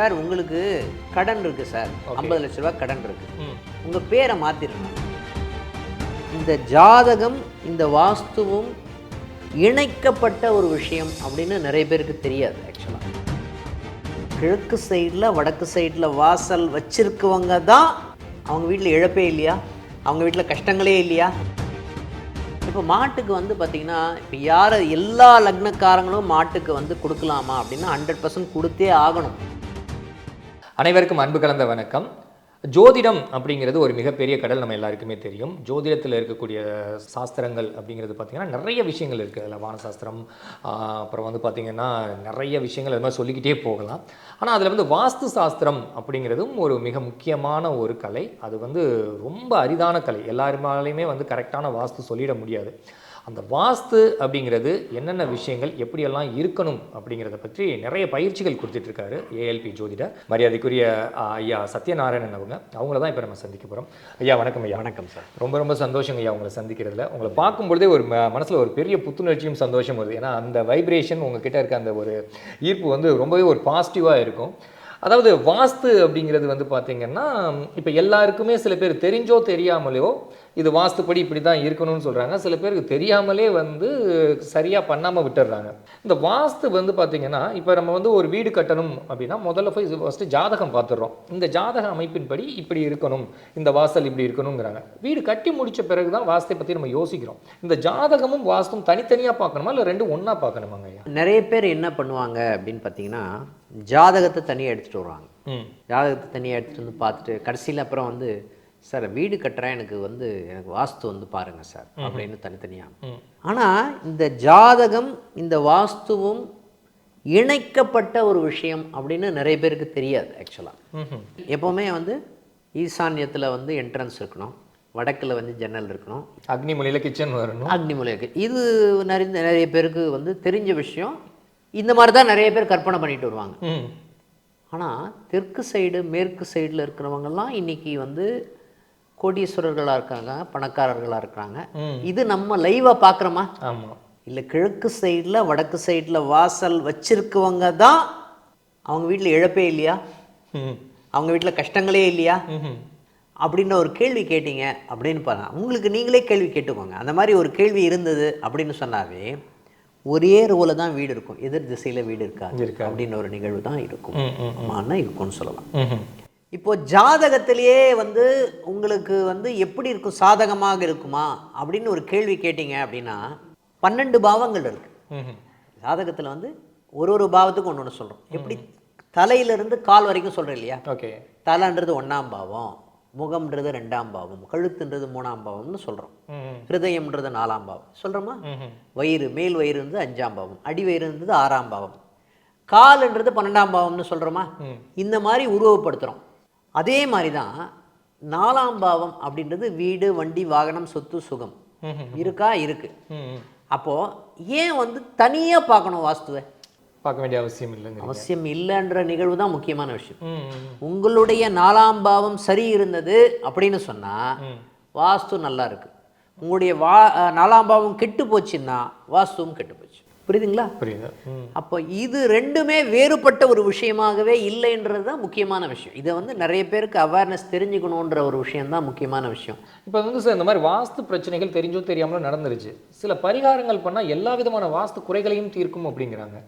Sir உங்களுக்கு கடன் இருக்கு சார். ஐம்பது லட்ச ரூபாய் கடன் இருக்கு. உங்க பேரை மாத்திரணும். இந்த ஜாதகம் இந்த வாஸ்துவும் இணைக்கப்பட்ட ஒரு விஷயம் அப்படின்னு நிறைய பேருக்கு தெரியாது ஆக்சுவலாக கிழக்கு சைடில் வடக்கு சைடில் வாசல் வச்சிருக்கவங்க தான் அவங்க வீட்டில் இழப்பே இல்லையா? அவங்க வீட்டில் கஷ்டங்களே இல்லையா? இப்போ மாட்டுக்கு வந்து பார்த்தீங்கன்னா இப்போ யார் எல்லா லக்னக்காரங்களும் மாட்டுக்கு வந்து கொடுக்கலாமா அப்படின்னா ஹண்ட்ரட் பர்சன்ட் கொடுத்தே ஆகணும். அனைவருக்கும் அன்பு கலந்த வணக்கம். ஜோதிடம் அப்படிங்கிறது ஒரு மிகப்பெரிய கடல் நம்ம எல்லாருக்குமே தெரியும். ஜோதிடத்தில் இருக்கக்கூடிய சாஸ்திரங்கள் அப்படிங்கிறது பார்த்திங்கன்னா நிறைய விஷயங்கள் இருக்குது அதில் வானசாஸ்திரம் அப்புறம் வந்து பார்த்திங்கன்னா நிறைய விஷயங்கள் அது மாதிரி சொல்லிக்கிட்டே போகலாம். ஆனால் அதில் வந்து வாஸ்து சாஸ்திரம் அப்படிங்கிறதும் ஒரு மிக முக்கியமான ஒரு கலை. அது வந்து ரொம்ப அரிதான கலை. எல்லாருமாலையுமே வந்து கரெக்டான வாஸ்து சொல்லிட முடியாது. அந்த வாஸ்து அப்படிங்கிறது என்னென்ன விஷயங்கள் எப்படியெல்லாம் இருக்கணும் அப்படிங்கிறத பற்றி நிறைய பயிற்சிகள் கொடுத்துட்ருக்காரு ஏஎல்பி ஜோதிட. மரியாதைக்குரிய ஐயா சத்யநாராயணன் அவங்க அவங்கள தான் இப்போ நம்ம சந்திக்க போகிறோம் ஐயா வணக்கம் ஐயா. வணக்கம் சார். ரொம்ப ரொம்ப சந்தோஷங்க ஐயா உங்களை சந்திக்கிறதுல. உங்களை பார்க்கும்பொழுதே ஒரு மனசுல ஒரு பெரிய புத்துணர்ச்சியும் சந்தோஷம் வருது. ஏன்னா அந்த வைப்ரேஷன் உங்ககிட்ட இருக்க அந்த ஒரு ஈர்ப்பு வந்து ரொம்பவே ஒரு பாசிட்டிவாக இருக்கும். அதாவது வாஸ்து அப்படிங்கிறது வந்து பார்த்தீங்கன்னா இப்போ எல்லாருக்குமே சில பேர் தெரிஞ்சோ தெரியாமலையோ இது வாஸ்துப்படி இப்படி தான் இருக்கணும்னு சொல்கிறாங்க சில பேருக்கு தெரியாமலே வந்து சரியாக பண்ணாமல் விட்டுடுறாங்க இந்த வாஸ்து வந்து பார்த்தீங்கன்னா இப்போ நம்ம வந்து ஒரு வீடு கட்டணும் அப்படின்னா முதல்ல போய் ஃபஸ்ட்டு ஜாதகம் பார்த்துடுறோம். இந்த ஜாதக அமைப்பின்படி இப்படி இருக்கணும். இந்த வாசல் இப்படி இருக்கணுங்கிறாங்க வீடு கட்டி முடிச்ச பிறகு தான் வாஸ்தை பற்றி நம்ம யோசிக்கிறோம். இந்த ஜாதகமும் வாஸ்தும் தனித்தனியாக பார்க்கணுமா? இல்லை ரெண்டும் ஒன்றா பார்க்கணுமாங்க நிறைய பேர் என்ன பண்ணுவாங்க அப்படின்னு பார்த்தீங்கன்னா ஜாதகத்தை தனியாக எடுத்துகிட்டு வருவாங்க. ம். ஜாதகத்தை தனியாக எடுத்துகிட்டு வந்து பார்த்துட்டு கடைசியில் அப்புறம் வந்து சார் வீடு கட்டுறேன் எனக்கு வந்து எனக்கு வாஸ்து வந்து பாருங்கள் சார் அப்படின்னு தனித்தனியாக ஆனால் இந்த ஜாதகம் இந்த வாஸ்துவும் இணைக்கப்பட்ட ஒரு விஷயம் அப்படின்னு நிறைய பேருக்கு தெரியாது ஆக்சுவலாக. எப்போவுமே வந்து ஈசான்யத்தில் வந்து என்ட்ரன்ஸ் இருக்கணும் வடக்கில் வந்து ஜன்னல் இருக்கணும். அக்னி மொழியில் கிச்சன் வரணும் இருக்கு இது நிறைய நிறைய பேருக்கு வந்து தெரிஞ்ச விஷயம். இந்த மாதிரி தான் நிறைய பேர் கற்பனை பண்ணிட்டு வருவாங்க. ஆனால் தெற்கு சைடு மேற்கு சைடில் இருக்கிறவங்கெல்லாம் இன்னைக்கு வந்து கோடீஸ்வரர்களாக இருக்காங்க பணக்காரர்களாக இருக்காங்க. ம். இது நம்ம லைவாக பார்க்குறோமா? ஆமாம் இல்லை கிழக்கு சைடில் வடக்கு சைடில் வாசல் வச்சிருக்கவங்க தான் அவங்க வீட்டில் இழப்பே இல்லையா? அவங்க வீட்டில் கஷ்டங்களே இல்லையா. அப்படின்னு ஒரு கேள்வி கேட்டீங்க அப்படின்னு பாருங்க உங்களுக்கு நீங்களே கேள்வி கேட்டுக்கோங்க. அந்த மாதிரி ஒரு கேள்வி இருந்தது அப்படின்னு சொன்னாவே ஒரே ரோல தான் வீடு இருக்கும். எதிர் திசையில் வீடு இருக்காது. அப்படின்னு ஒரு நிகழ்வு தான் இருக்கும். ம் ம் ஆமான்னா இருக்கும்னு சொல்லலாம். ம்ஹும். இப்போ ஜாதகத்திலேயே வந்து உங்களுக்கு வந்து எப்படி இருக்கும் சாதகமாக இருக்குமா அப்படின்னு ஒரு கேள்வி கேட்டீங்க அப்படின்னா பன்னெண்டு பாவங்கள் இருக்கு. ம்ஹும். ஜாதகத்தில் வந்து ஒரு ஒரு பாவத்துக்கு ஒன்று ஒன்று சொல்கிறோம் எப்படி? தலையிலிருந்து கால் வரைக்கும் சொல்கிறேன் இல்லையா? ஓகே. தலைன்றது ஒன்றாம் பாவம் முகம்ன்றது ரெண்டாம் பாவம் கழுத்துன்றது மூணாம் பாவம்னு சொல்கிறோம் ஹிருதயம்ன்றது நாலாம் பாவம். சொல்கிறோமா. வயிறு மேல் வயிறுன்றது அஞ்சாம் பாவம் அடி வயிறுன்றது ஆறாம் பாவம். கால்ன்றது பன்னெண்டாம் பாவம்னு சொல்கிறோமா. இந்த மாதிரி உருவப்படுத்துகிறோம் அதே மாதிரி தான் நாலாம் பாவம் அப்படின்றது வீடு வண்டி வாகனம் சொத்து சுகம். இருக்கா இருக்கு. அப்போது ஏன் வந்து தனியாக பார்க்கணும் வாஸ்துவை பார்க்க வேண்டிய அவசியம் இல்லைங்க அவசியம் இல்லைன்ற நிகழ்வு தான் முக்கியமான விஷயம். உங்களுடைய நாலாம் பாவம் சரி இருந்தது அப்படின்னு சொன்னா ம். வாஸ்து நல்லா இருக்கு உங்களுடைய வா நாலாம் பாவம் கெட்டு போச்சுன்னா வாஸ்துவும் கெட்டு போச்சு புரியுதுங்களா? புரியுது. அப்போ இது ரெண்டுமே வேறுபட்ட ஒரு விஷயமாகவே இல்லைன்றது தான் முக்கியமான விஷயம். இதை வந்து நிறைய பேருக்கு அவேர்னஸ் தெரிஞ்சுக்கணுன்ற ஒரு விஷயம் தான் முக்கியமான விஷயம். இப்போ வந்து சார் இந்த மாதிரி வாஸ்து பிரச்சனைகள் தெரிஞ்சோ தெரியாமலோ நடந்துருச்சு. சில பரிகாரங்கள் பண்ணால் எல்லா விதமான வாஸ்து குறைகளையும் தீர்க்கும் அப்படிங்கிறாங்க.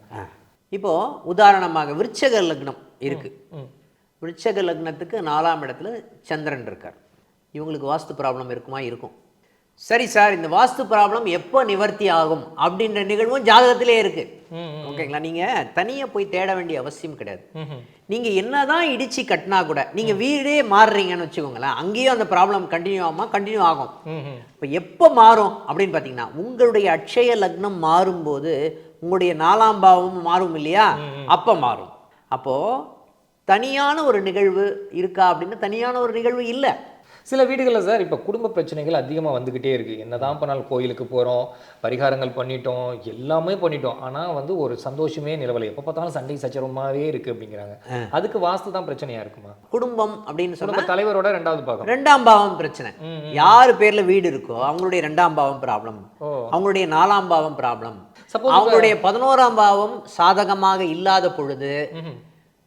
இப்போ உதாரணமாக விருச்சக லக்னம் இருக்கு. ம் விருச்சக லக்னத்துக்கு நாலாம் இடத்துல சந்திரன் இருக்கார். இவங்களுக்கு வாஸ்து ப்ராப்ளம் இருக்குமா? இருக்கும். சரி சார் இந்த வாஸ்து ப்ராப்ளம் எப்போ நிவர்த்தி ஆகும் அப்படின்ற நிகழ்வும் ஜாதகத்திலே இருக்கு. ஓகேங்களா? நீங்கள் தனியாக போய் தேட வேண்டிய அவசியம் கிடையாது. நீங்கள் என்னதான் இடிச்சு கட்டினா கூட நீங்கள் வீடே மாறுறீங்கன்னு வச்சுக்கோங்களேன் அங்கேயும் அந்த ப்ராப்ளம் கண்டினியூ ஆகுமா? கண்டினியூ ஆகும். இப்போ எப்போ மாறும் அப்படின்னு பார்த்தீங்கன்னா உங்களுடைய அட்சய லக்னம் மாறும்போது உங்களுடைய நாலாம் பாவம் மாறும் இல்லையா? அப்போ மாறும். அப்போது தனியான ஒரு நிகழ்வு இருக்கா அப்படின்னு தனியான ஒரு நிகழ்வு இல்லை. சில வீடுகளில் சார் இப்போ குடும்ப பிரச்சனைகள் அதிகமாக வந்துக்கிட்டே இருக்குது என்னதான் பண்ணாலும் கோயிலுக்கு போகிறோம் பரிகாரங்கள் பண்ணிட்டோம் எல்லாமே பண்ணிட்டோம். ஆனால் வந்து ஒரு சந்தோஷமே நிலவலை. எப்போ பார்த்தாலும் சண்டை சச்சரமாகவே இருக்குது அப்படிங்கிறாங்க. அதுக்கு வாஸ்து தான் பிரச்சனையாக இருக்குமா? குடும்பம் அப்படின்னு சொன்னா குடும்ப தலைவரோட ரெண்டாவது பார்க்கணும் ரெண்டாம் பாவம் பிரச்சனை. யார் பேர்ல வீடு இருக்கோ அவங்களுடைய ரெண்டாம் பாவம் ப்ராப்ளம் அவங்களுடைய நாலாம் பாவம் ப்ராப்ளம் அவங்களுடைய பதினோராம் பாவம் சாதகமாக இல்லாத பொழுது.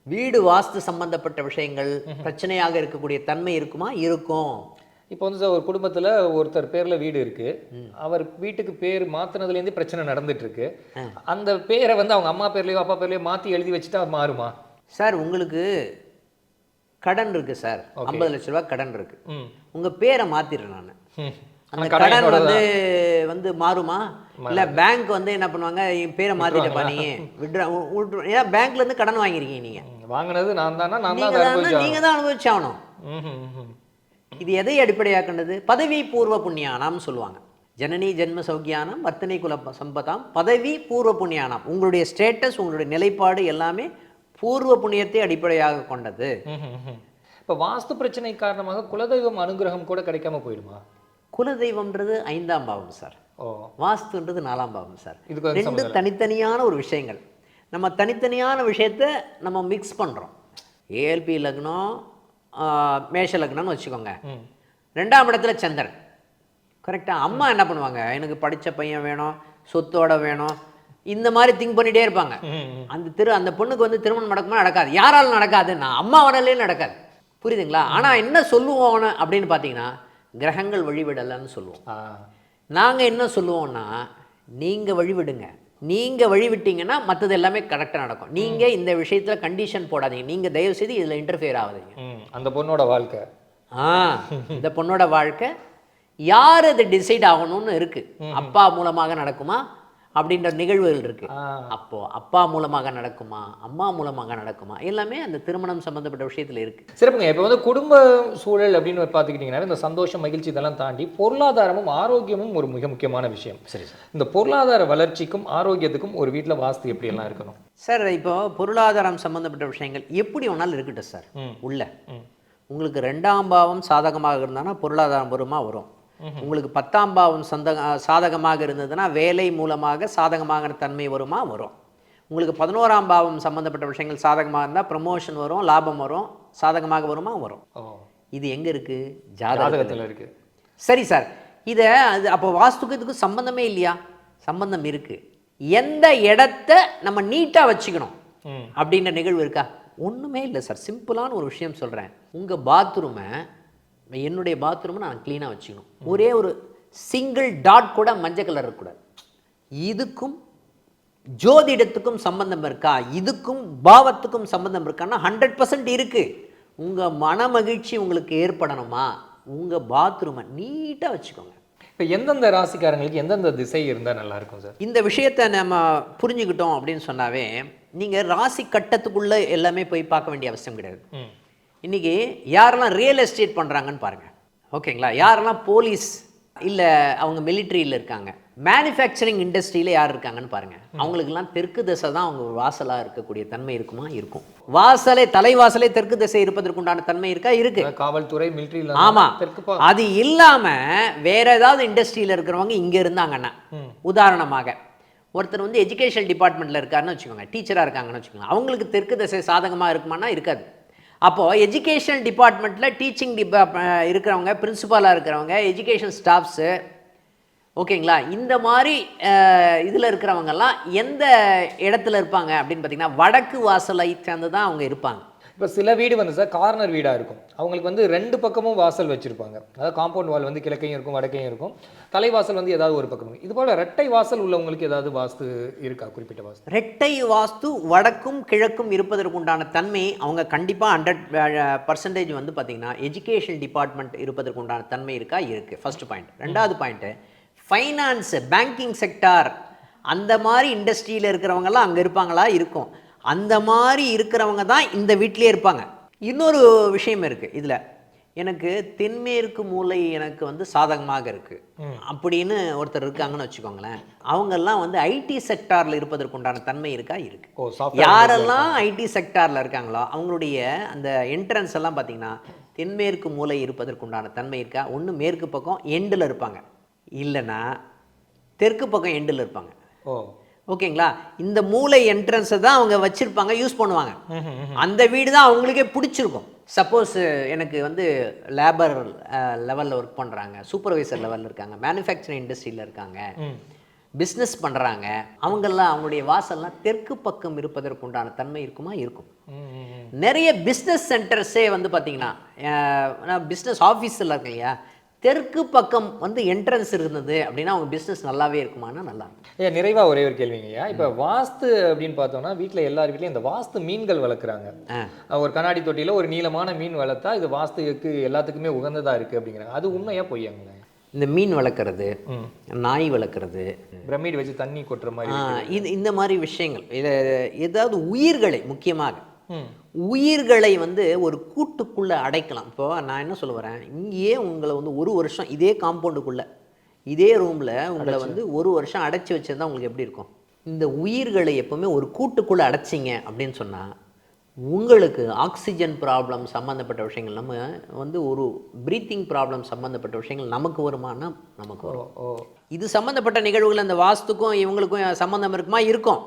வீடு வாஸ்து சம்பந்தப்பட்ட விஷயங்கள் பிரச்சனையாக இருக்கக்கூடிய தன்மை இருக்குமா? இருக்கும். இப்போ வந்து சார் ஒரு குடும்பத்துல ஒருத்தர் பேர்ல வீடு இருக்கு. அவர் வீட்டுக்கு பேர் மாத்துனதுலேருந்தே பிரச்சனை நடந்துட்டு இருக்கு அந்த பேரை வந்து அவங்க அம்மா பேர்லயோ அப்பா பேர்லயோ மாத்தி எழுதி வச்சுட்டா மாறுமா? சார் உங்களுக்கு கடன் இருக்கு சார். ஐம்பது லட்ச ரூபா கடன் இருக்கு. ம். உங்க பேரை மாத்திடுறேன் நான். அந்த கடன் வந்து வந்து மாறுமா? இல்ல பேங்க் வந்து என்ன பண்ணுவாங்க? என் பேரை மாத்திட்டப்பா நீ. விட்ரா ஏன்னா பேங்க்ல இருந்து கடன் வாங்கிருக்கீங்க நீங்க. வாங்கினது நான் தானா? நான் தான் நீங்க அதை தான் அனுபவிச்சா நீங்க தான் அனுபவிச்சாகணும். இது எதை அடிப்படையாக்கின்றது பதவி பூர்வ புண்ணியானாம் சொல்லுவாங்க. ஜனனி ஜென்ம சௌக்கியானம் வர்த்தனை குல சம்பதாம். பதவி பூர்வ புண்ணியானம். உங்களுடைய ஸ்டேட்டஸ் உங்களுடைய நிலைப்பாடு எல்லாமே பூர்வ புண்ணியத்தை அடிப்படையாக கொண்டது. இப்ப வாஸ்து பிரச்சனை காரணமாக குலதெய்வம் அனுகிரகம் கூட கிடைக்காம போயிடுமா? குலதெய்வம்ன்றது ஐந்தாம் பாவம் சார். வாஸ்துன்றது நாலாம் பாவம் சார். ரெண்டு தனித்தனியான ஒரு விஷயங்கள். நம்ம தனித்தனியான விஷயத்த நம்ம மிக்ஸ் பண்ணுறோம் ஏஎல்பி லக்னம் மேஷ லக்னம்னு வச்சுக்கோங்க. ரெண்டாம் இடத்துல சந்திரன். கரெக்டாக அம்மா என்ன பண்ணுவாங்க? எனக்கு படித்த பையன் வேணும் சொத்தோட வேணும். இந்த மாதிரி திங்க் பண்ணிகிட்டே இருப்பாங்க. அந்த திரு அந்த பொண்ணுக்கு வந்து திருமணம் நடக்குமா? நடக்காது. யாரால நடக்காது? நான் அம்மா வரலே நடக்காது. புரியுதுங்களா? ஆனால் என்ன சொல்லுவோம் அப்படின்னு பார்த்தீங்கன்னா கிரகங்கள் வழிவிடலைன்னு சொல்லுவோம். ஆ. நாங்கள் என்ன சொல்லுவோம்னா நீங்கள் வழிவிடுங்க. நீங்கள் வழிவிட்டீங்கன்னா மற்றது எல்லாமே கரெக்டாக நடக்கும். நீங்கள் இந்த விஷயத்தில் கண்டிஷன் போடாதீங்க. நீங்கள் தயவு செய்து இதில் இன்டர்ஃபியர் ஆகாதீங்க. அந்த பொண்ணோட வாழ்க்கை. ஆ. இந்த பொண்ணோட வாழ்க்கை யார் அது டிசைட் ஆகணும்னு இருக்கு? அப்பா மூலமாக நடக்குமா? அப்படின்ற நிகழ்வுகள் இருக்கு. ஆ. அப்போ அப்பா மூலமாக நடக்குமா அம்மா மூலமாக நடக்குமா எல்லாமே அந்த திருமணம் சம்பந்தப்பட்ட விஷயத்துல இருக்கு. சிறப்புங்க. இப்போ வந்து குடும்ப சூழல் அப்படின்னு பார்த்துக்கிட்டிங்கன்னா இந்த சந்தோஷம் மகிழ்ச்சி இதெல்லாம் தாண்டி பொருளாதாரமும் ஆரோக்கியமும் ஒரு மிக முக்கியமான விஷயம். சரி சார். இந்த பொருளாதார வளர்ச்சிக்கும் ஆரோக்கியத்துக்கும் ஒரு வீட்டில் வாஸ்து எப்படி எல்லாம் இருக்கணும்? சார் இப்போ பொருளாதாரம் சம்பந்தப்பட்ட விஷயங்கள் எப்படி வேணாலும் இருக்கட்டும் சார். உள்ள. உங்களுக்கு ரெண்டாம் பாவம் சாதகமாக இருந்தானா பொருளாதாரம் வருமா வரும். உங்களுக்கு பத்தாம் பாவம் சந்த சாதகமாக இருந்ததுன்னா வேலை மூலமாக சாதகமாக தன்மை வருமா? வரும். உங்களுக்கு பதினோராம் பாவம் சம்பந்தப்பட்ட விஷயங்கள் சாதகமாக இருந்தால் ப்ரமோஷன் வரும் லாபம் வரும் சாதகமாக வருமா? வரும். இது எங்கே இருக்குது ஜாதகத்தில் ஜாதகத்தில் இருக்கு. சரி சார். இதை அது அப்போ வாஸ்துக்கு இதுக்கு சம்பந்தமே இல்லையா? சம்பந்தம் இருக்குது எந்த இடத்த நம்ம நீட்டாக வச்சுக்கணும்? அப்படின்ற நிகழ்வு இருக்கா? ஒன்றுமே இல்லை சார். சிம்பிளான ஒரு விஷயம் சொல்கிறேன் உங்கள் பாத்ரூமை என்னுடைய பாத்ரூமை நான் க்ளீனாக வச்சுக்கணும். ஒரே ஒரு சிங்கிள் டாட் கூட மஞ்சள் கலர் இருக்கக்கூடாது. இதுக்கும் ஜோதிடத்துக்கும் சம்பந்தம் இருக்கா? இதுக்கும் பாவத்துக்கும் சம்பந்தம் இருக்கான்னா ஹண்ட்ரட் பர்சன்ட் இருக்குது உங்கள் மன மகிழ்ச்சி உங்களுக்கு ஏற்படணுமா? உங்கள் பாத்ரூமை நீட்டாக வச்சுக்கோங்க. இப்போ எந்தெந்த ராசிக்காரங்களுக்கு எந்தெந்த திசை இருந்தால் நல்லா இருக்கும் சார்? இந்த விஷயத்தை நம்ம புரிஞ்சுக்கிட்டோம் அப்படின்னு சொன்னாவே நீங்கள் ராசி கட்டத்துக்குள்ளே எல்லாமே போய் பார்க்க வேண்டிய அவசியம் கிடையாது. இன்றைக்கி யாரெல்லாம் ரியல் எஸ்டேட் பண்ணுறாங்கன்னு பாருங்கள் ஓகேங்களா? யாரெல்லாம் போலீஸ் இல்லை அவங்க மிலிட்ரியில் இருக்காங்க மேனுஃபேக்சரிங் இண்டஸ்ட்ரியில் யார் இருக்காங்கன்னு பாருங்கள் அவங்களுக்கெல்லாம் தெற்கு திசை தான் அவங்க வாசலாக இருக்கக்கூடிய தன்மை இருக்குமா? இருக்கும். வாசலே தலைவாசலே தெற்கு திசை இருப்பதற்குண்டான தன்மை இருக்கா? இருக்கு. காவல்துறை மிலிட்ரியில் ஆமா. தெற்கு பா அது இல்லாம வேற ஏதாவது இண்டஸ்ட்ரியில இருக்கிறவங்க இங்க இருந்தாங்கன்னா. உதாரணமாக ஒருத்தர் வந்து எஜுகேஷன் டிபார்ட்மெண்ட்ல இருக்காருன்னு வச்சுக்கோங்க டீச்சரா இருக்காங்கன்னு வச்சுக்கோங்க அவங்களுக்கு தெற்கு திசை சாதகமா இருக்குமானா இருக்காது. அப்போது எஜுகேஷன் டிபார்ட்மெண்ட்டில் டீச்சிங் டிபா இருக்கிறவங்க பிரின்சிபாலாக இருக்கிறவங்க எஜுகேஷன் ஸ்டாஃப்ஸு ஓகேங்களா? இந்த மாதிரி இதில் இருக்கிறவங்கெல்லாம் எந்த இடத்துல இருப்பாங்க அப்படின்னு பார்த்தீங்கன்னா வடக்கு வாசலை சேர்ந்து தான் அவங்க இருப்பாங்க. இப்போ சில வீடு வந்து சார் கார்னர் வீடாக இருக்கும். அவங்களுக்கு வந்து ரெண்டு பக்கமும் வாசல் வச்சுருப்பாங்க. அதாவது காம்பவுண்ட் வால் வந்து கிழக்கையும் இருக்கும் வடக்கையும் இருக்கும். தலைவாசல் வந்து ஏதாவது ஒரு பக்கம் இது போல் ரெட்டை வாசல் உள்ளவங்களுக்கு ஏதாவது வாஸ்து இருக்கா? குறிப்பிட்ட வாஸ்து. ரெட்டை வாஸ்து வடக்கும் கிழக்கும் இருப்பதற்குண்டான தன்மை அவங்க கண்டிப்பாக ஹண்ட்ரட் பர்சன்டேஜ் வந்து பார்த்தீங்கன்னா எஜுகேஷன் டிபார்ட்மெண்ட் இருப்பதற்குண்டான தன்மை இருக்கா? இருக்குது ஃபர்ஸ்ட் பாயிண்ட் ரெண்டாவது பாயிண்ட்டு ஃபைனான்ஸ் பேங்கிங் செக்டார் அந்த மாதிரி இண்டஸ்ட்ரியில் இருக்கிறவங்கலாம் அங்கே இருப்பாங்களா? இருக்கும். அந்த மாதிரி இருக்கிறவங்க தான் இந்த வீட்டிலே இருப்பாங்க. இன்னொரு விஷயம் இருக்குது இதில். எனக்கு தென்மேற்கு மூலை எனக்கு வந்து சாதகமாக இருக்குது அப்படின்னு ஒருத்தர் இருக்காங்கன்னு வச்சுக்கோங்களேன். அவங்கெல்லாம் வந்து ஐடி செக்டாரில் இருப்பதற்குண்டான தன்மை இருக்கா? இருக்கு. யாரெல்லாம் ஐடி செக்டாரில் இருக்காங்களோ அவங்களுடைய அந்த என்ட்ரன்ஸ் எல்லாம் பார்த்தீங்கன்னா தென்மேற்கு மூலை இருப்பதற்குண்டான தன்மை இருக்கா? ஒன்று மேற்கு பக்கம் எண்டில் இருப்பாங்க. இல்லைன்னா தெற்கு பக்கம் எண்டில் இருப்பாங்க. ஓ. ஓகேங்களா? இந்த மூளை என்ட்ரன்ஸை தான் அவங்க வச்சுருப்பாங்க யூஸ் பண்ணுவாங்க. அந்த வீடு தான் அவங்களுக்கே பிடிச்சிருக்கும். சப்போஸ் எனக்கு வந்து லேபர் லெவலில் ஒர்க் பண்ணுறாங்க சூப்பர்வைசர் லெவலில் இருக்காங்க மேனுஃபேக்சரிங் இண்டஸ்ட்ரியில் இருக்காங்க பிஸ்னஸ் பண்ணுறாங்க அவங்கெல்லாம் அவங்களுடைய வாசல்லாம் தெற்கு பக்கம் இருப்பதற்குண்டான தன்மை இருக்குமா? இருக்கும். நிறைய பிஸ்னஸ் சென்டர்ஸே வந்து பார்த்தீங்கன்னா பிஸ்னஸ் ஆஃபீஸில் இருக்கு இல்லையா? தெற்கு பக்கம் வந்து என்ட்ரன்ஸ் இருந்தது அப்படின்னா அவங்க பிஸ்னஸ் நல்லாவே இருக்குமானா நல்லா இருக்கும். ஐயா நிறைவா ஒரே ஒரு கேள்விங்கய்யா இப்போ வாஸ்து அப்படின்னு பார்த்தோம்னா வீட்டில் எல்லார் வீட்லையும் இந்த வாஸ்து மீன்கள் வளர்க்குறாங்க. ஒரு கண்ணாடி தொட்டியில் ஒரு நீளமான மீன் வளர்த்தா இது வாஸ்துக்கு எல்லாத்துக்குமே உகந்ததா இருக்கு அப்படிங்கிறாங்க. அது உண்மையா பொய்யாங்களே இந்த மீன் வளர்க்குறது நாய் வளர்க்குறது பிரமிட் வச்சு தண்ணி கொட்டுற மாதிரி இது இந்த மாதிரி விஷயங்கள். இதை ஏதாவது உயிர்களை முக்கியமாக உயிர்களை வந்து ஒரு கூட்டுக்குள்ளே அடைக்கலாம். இப்போ நான் என்ன சொல்ல வரேன்? இங்கேயே உங்களை வந்து ஒரு வருஷம் இதே காம்பவுண்டுக்குள்ளே இதே ரூமில் உங்களை வந்து ஒரு வருஷம் அடைச்சி வச்சிருந்தா உங்களுக்கு எப்படி இருக்கும்? இந்த உயிர்களை எப்பவுமே ஒரு கூட்டுக்குள்ளே அடைச்சிங்க அப்படின்னு சொன்னால் உங்களுக்கு ஆக்சிஜன் ப்ராப்ளம் சம்மந்தப்பட்ட விஷயங்கள் நம்ம வந்து ஒரு ப்ரீத்திங் ப்ராப்ளம் சம்மந்தப்பட்ட விஷயங்கள் நமக்கு வருமானா நமக்கு வரும். ஓ. இது சம்மந்தப்பட்ட நிகழ்வுகள் அந்த வாஸ்துக்கும் இவங்களுக்கும் சம்மந்தம் இருக்குமா? இருக்கும்.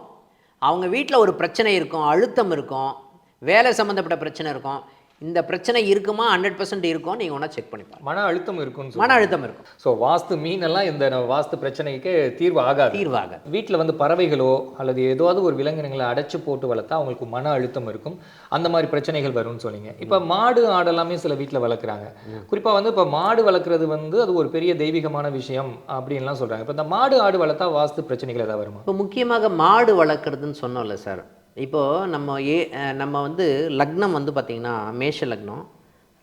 அவங்க வீட்டில் ஒரு பிரச்சனை இருக்கும் அழுத்தம் இருக்கும். வேலை சம்மந்தப்பட்ட பிரச்சனை இருக்கும். இந்த பிரச்சனை இருக்குமா? ஹண்ட்ரட் பர்சன்ட் இருக்கும் நீங்கள் ஒன்றா செக் பண்ணி மன அழுத்தம் இருக்குன்னு மன அழுத்தம் இருக்கும். ஸோ வாஸ்து மீன் எல்லாம் இந்த வாஸ்து பிரச்சனைக்கு தீர்வு ஆகாது. தீர்வாக வீட்டில் வந்து பறவைகளோ அல்லது ஏதாவது ஒரு விலங்கினங்களை அடைச்சு போட்டு வளர்த்தா அவங்களுக்கு மன அழுத்தம் இருக்கும். அந்த மாதிரி பிரச்சனைகள் வரும்னு சொன்னீங்க. இப்போ மாடு ஆடெல்லாமே சில வீட்டில் வளர்க்குறாங்க. குறிப்பாக வந்து இப்போ மாடு வளர்க்குறது வந்து அது ஒரு பெரிய தெய்வீகமான விஷயம் அப்படின்லாம் சொல்கிறாங்க இப்போ இந்த மாடு ஆடு வளர்த்தா வாஸ்து பிரச்சனைகள் ஏதாவது வருமா? இப்போ முக்கியமாக மாடு வளர்க்குறதுன்னு சொன்னோம்ல சார். இப்போது நம்ம ஏ நம்ம வந்து லக்னம் வந்து பார்த்திங்கன்னா மேஷ லக்னம்.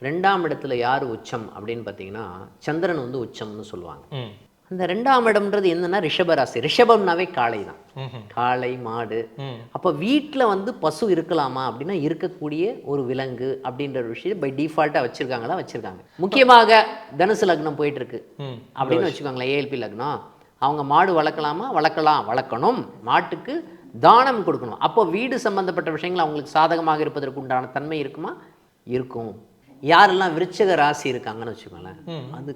ரெண்டாம் இடத்துல யார் உச்சம் அப்படின்னு பார்த்தீங்கன்னா சந்திரன் வந்து உச்சம்னு சொல்லுவாங்க. அந்த ரெண்டாம் இடம்ன்றது என்னன்னா ரிஷபராசி. ரிஷபம்னாவே காளை தான். காளை மாடு. அப்போ வீட்டில் வந்து பசு இருக்கலாமா அப்படின்னா இருக்கக்கூடிய ஒரு விலங்கு அப்படின்ற ஒரு விஷயம் பை டிஃபால்ட்டாக வச்சுருக்காங்களா? வச்சுருக்காங்க. முக்கியமாக தனுசு லக்னம் போயிட்டு இருக்கு ம். அப்படின்னு வச்சுக்கோங்களேன் ஏஎல்பி லக்னம். அவங்க மாடு வளர்க்கலாமா? வளர்க்கலாம் வளர்க்கணும். மாட்டுக்கு தானம் கொடுக்கணும். அப்போ வீடு சம்பந்தப்பட்ட விஷயங்கள் அவங்களுக்கு சாதகமாக இருப்பதற்கு உண்டான தன்மை இருக்குமா? இருக்கும். யாரெல்லாம் விருச்சக ராசி இருக்காங்கன்னு வச்சுக்கோங்களேன். அது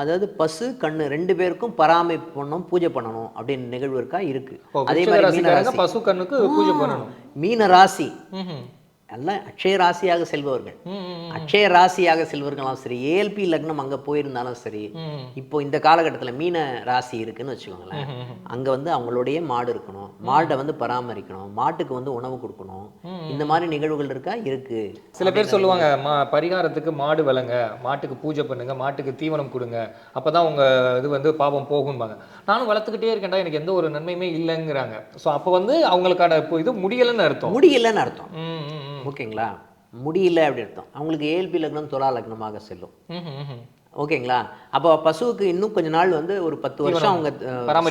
அதாவது பசு கண்ணு ரெண்டு பேருக்கும் பராமரிப்பு பண்ணணும் பூஜை பண்ணணும் அப்படின்னு நிகழ்வு இருக்கா? இருக்கு. அதே மாதிரி பசு கண்ணுக்கு பூஜை பண்ணணும். மீன ராசி. எல்லாம் அக்ஷய ராசியாக செல்பவர்கள். அக்ஷய ராசியாக செல்வர்களும் சரி ஏஎல்பி லக்னம் அங்கே போயிருந்தாலும் சரி. இப்போ இந்த காலகட்டத்தில் மீன ராசி இருக்குன்னு வச்சுக்கோங்களேன். அங்கே வந்து அவங்களுடைய மாடு இருக்கணும். மாட்டை வந்து பராமரிக்கணும். மாட்டுக்கு வந்து உணவு கொடுக்கணும். இந்த மாதிரி நிகழ்வுகள் இருக்கா? இருக்கு. சில பேர் சொல்லுவாங்க மா பரிகாரத்துக்கு மாடு வளங்க மாட்டுக்கு பூஜை பண்ணுங்க மாட்டுக்கு தீவனம் கொடுங்க அப்பதான் உங்க இது வந்து பாவம் போகும்பாங்க. நானும் வளர்த்துக்கிட்டே இருக்கேன்டா எனக்கு எந்த ஒரு நன்மையுமே இல்லைங்கிறாங்க. ஸோ அப்போ வந்து அவங்களுக்கான இது முடியலைன்னு அர்த்தம். முடியலன்னு அர்த்தம். ஓகேங்களா? முடியல அப்படி அர்த்தம். அவங்களுக்கு ஏஎல்பி லக்னம் துலா லக்னமாக செல்லும். ஓகேங்களா? அப்போ பசுவுக்கு இன்னும் கொஞ்ச நாள் வந்து ஒரு பத்து வருஷம் அவங்க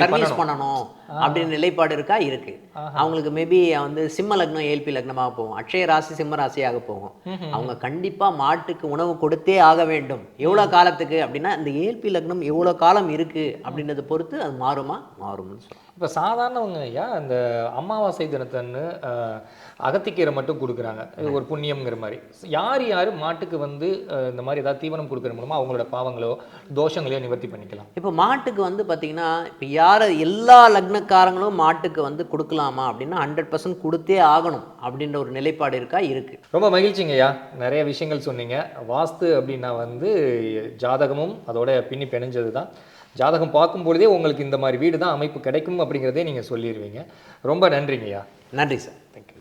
சர்வீஸ் பண்ணணும். அப்படின்னு நிலைப்பாடு இருக்கா? இருக்கு. அவங்களுக்கு மேபி வந்து சிம்ம லக்னம் ஏல்பி லக்னமாக போகும். அக்ஷய ராசி சிம்ம ராசியாக போகும். அவங்க கண்டிப்பா மாட்டுக்கு உணவு கொடுத்தே ஆக வேண்டும். எவ்வளவு காலத்துக்கு அப்படின்னா இந்த ஏல்பி லக்னம் எவ்வளவு காலம் இருக்கு அப்படின்றத பொறுத்து அது மாறுமா? மாறும்னு சொல்லுவாங்க இப்போ சாதாரணவங்க ஐயா இந்த அமாவாசை தினத்தன்னு அகத்திக்கீரை மட்டும் கொடுக்குறாங்க. இது ஒரு புண்ணியம்ங்கிற மாதிரி யார் யார் மாட்டுக்கு வந்து இந்த மாதிரி ஏதாவது தீவனம் கொடுக்குற மூலமா அவங்களோட பாவங்களோ தோஷங்களையோ நிவர்த்தி பண்ணிக்கலாம். இப்போ மாட்டுக்கு வந்து பார்த்தீங்கன்னா இப்போ யார் எல்லா லக்னக்காரங்களும் மாட்டுக்கு வந்து கொடுக்கலாமா அப்படின்னா ஹண்ட்ரட் பர்சன்ட் கொடுத்தே ஆகணும் அப்படின்ற ஒரு நிலைப்பாடு இருக்கா? இருக்கு. ரொம்ப மகிழ்ச்சிங்கய்யா. நிறைய விஷயங்கள் சொன்னீங்க. வாஸ்து அப்படின்னா வந்து ஜாதகமும் அதோட பின்னி பிணைஞ்சது தான் ஜாதகம் பார்க்கும் பொழுதே உங்களுக்கு இந்த மாதிரி வீடு தான் அமைப்பு கிடைக்கும் அப்படிங்கிறதே நீங்கள் சொல்லிடுவீங்க ரொம்ப நன்றிங்கய்யா. நன்றி சார். தேங்க்யூ